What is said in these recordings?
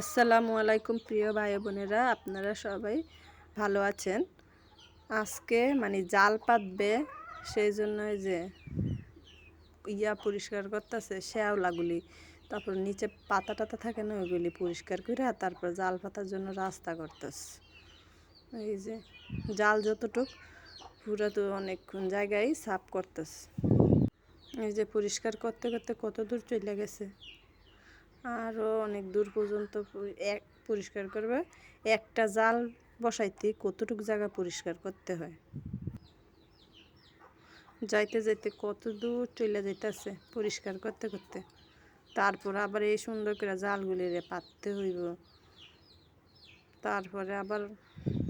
আসসালামু আলাইকুম প্রিয় ভাই বোনেরা, আপনারা সবাই ভালো আছেন? আজকে মানে জাল পাতবে, সেই জন্য যে ইয়া পরিষ্কার করতেছে, শ্যাওলাগুলি। তারপর নিচে পাতা টাতা থাকে না, ওইগুলি পরিষ্কার করে তারপর জাল পাতার জন্য রাস্তা করতেছে। এই যে জাল যতটুক, পুরা তো অনেকক্ষণ জায়গায় সাফ করতেছে। এই যে পরিষ্কার করতে করতে কত দূর চলে গেছে? আরও অনেক দূর পর্যন্ত এক, পরিষ্কার করবে। একটা জাল বসাইতে কতটুকু জায়গা পরিষ্কার করতে হয়? যাইতে যাইতে কত দূর চলে যাইতেছে পরিষ্কার করতে করতে। তারপর আবার এই সুন্দর করে জালগুলিরে পাততে হইব। তারপরে আবার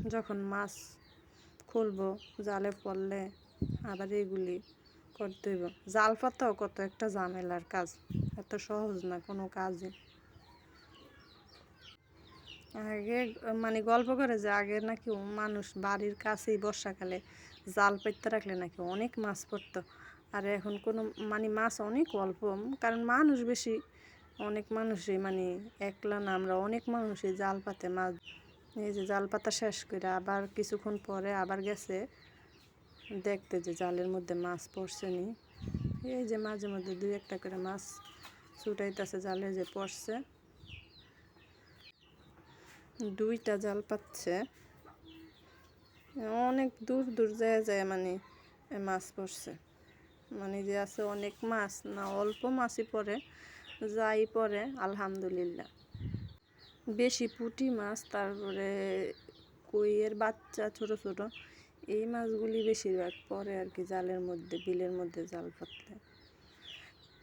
যখন মাছ খুলবো, জালে পড়লে আবার এগুলি করতে হইব। জাল পাতাও কত একটা ঝামেলার কাজ। এত সহজ না কোনো কাজই। আগে মানে গল্প করে যে আগে নাকি মানুষ বাড়ির কাছেই বর্ষাকালে জাল পেতে রাখলে নাকি অনেক মাছ পড়তো। আর এখন কোনো মানে মাছ অনেক অল্প। কারণ মানুষ বেশি, অনেক মানুষই মানে একলা না, আমরা অনেক মানুষই জাল পাতে মাছ। এই যে জাল পাতা শেষ করে আবার কিছুক্ষণ পরে আবার গেছে। দেখতে যে জালের মধ্যে মাছ পড়ছে নি। এই যে মাঝে মধ্যে দুই একটা করে মাছ ছুটাইতেছে জালে যে পড়ছে। দুইটা জাল পাচ্ছে। অনেক দূর দূর যায় যায় মানে মাছ পড়ছে। মানে যে আছে অনেক মাছ না অল্প মাছই পড়ে, যাই পড়ে, আলহামদুলিল্লাহ। বেশি পুঁটি মাছ, তারপরে কইয়ের বাচ্চা ছোট ছোট এই মাছগুলি বেশিরভাগ পরে আর কি জালের মধ্যে, বিলের মধ্যে জাল পাততে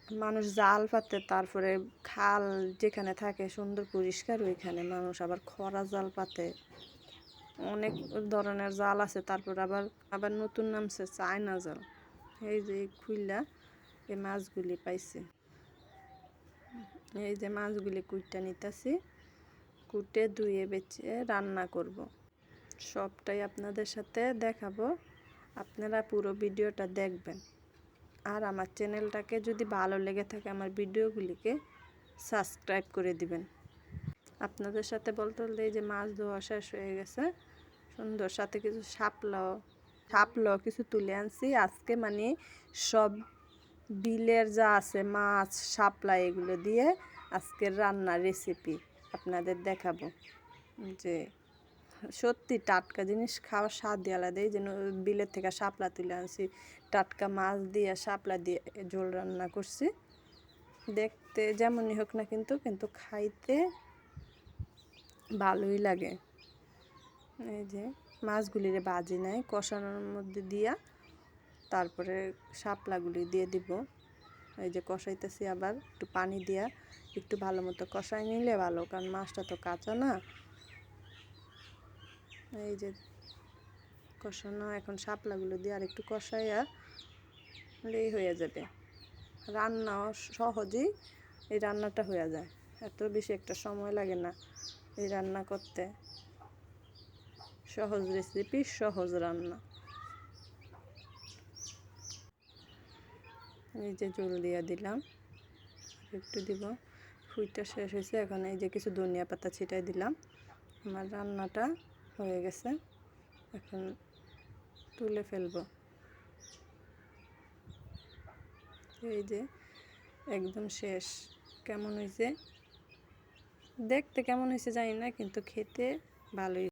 মানুষ জাল পাতে তারপরে খাল যেখানে থাকে, সুন্দর পরিষ্কার, ওইখানে মানুষ আবার খরা জাল পাতে। অনেক ধরনের জাল আছে, তারপর আবার আবার নতুন নামছে চায়না জাল। এই যে খুইলা এই মাছগুলি পাইছে। এই যে মাছগুলি কুইটা নিতেছি কুটে ধুয়ে বেছে রান্না করব। সবটাই আপনাদের সাথে দেখাবো। আপনারা পুরো ভিডিওটা দেখবেন। আর আমার চ্যানেলটাকে যদি ভালো লেগে থাকে আমার ভিডিওগুলিকে সাবস্ক্রাইব করে দিবেন। আপনাদের সাথে বলতে বলতে এই যে মাছ ধোয়া শেষ হয়ে গেছে। সুন্দর সাথে কিছু সাপলাও সাপলাও কিছু তুলে আনছি। আজকে মানে সব বিলের যা আছে মাছ সাপলা এগুলো দিয়ে আজকের রান্নার রেসিপি আপনাদের দেখাবো। যে সত্যি টাটকা জিনিস খাওয়ার স্বাদ দিয়ে আলাদা। এই যেন বিলের থেকে শাপলা তুলে আনছি, টাটকা মাছ দিয়ে শাপলা দিয়ে ঝোল রান্না করছি। দেখতে যেমনই হোক না কিন্তু কিন্তু খাইতে ভালোই লাগে। এই যে মাছগুলিরে বাজি নাই, কষানোর মধ্যে দিয়া তারপরে শাপলাগুলি দিয়ে দিব। এই যে কষাইতেছি আবার, একটু পানি দিয়া একটু ভালো মতো কষাই নিলে ভালো, কারণ মাছটা তো কাঁচা না। এই যে কষানো এখন শাপলাগুলো দিয়ে আর একটু কষাইয়া এই হয়ে যাবে। রান্নাও সহজেই এই রান্নাটা হয়ে যায়। এত বেশি একটা সময় লাগে না এই রান্না করতে। সহজ রেসিপি সহজ রান্না। এই যে জল দিয়ে দিলাম। একটু দিব। ফুইটা শেষ হয়েছে, এখন এই যে কিছু ধনিয়া পাতা ছিটাই দিলাম। আমার রান্নাটা হয়ে গেছে। এখন তুলে ফেলব। এই যে, একদম শেষ। কেমন হয়েছে দেখতে কেমন হয়েছে জানি না, কিন্তু খেতে ভালোই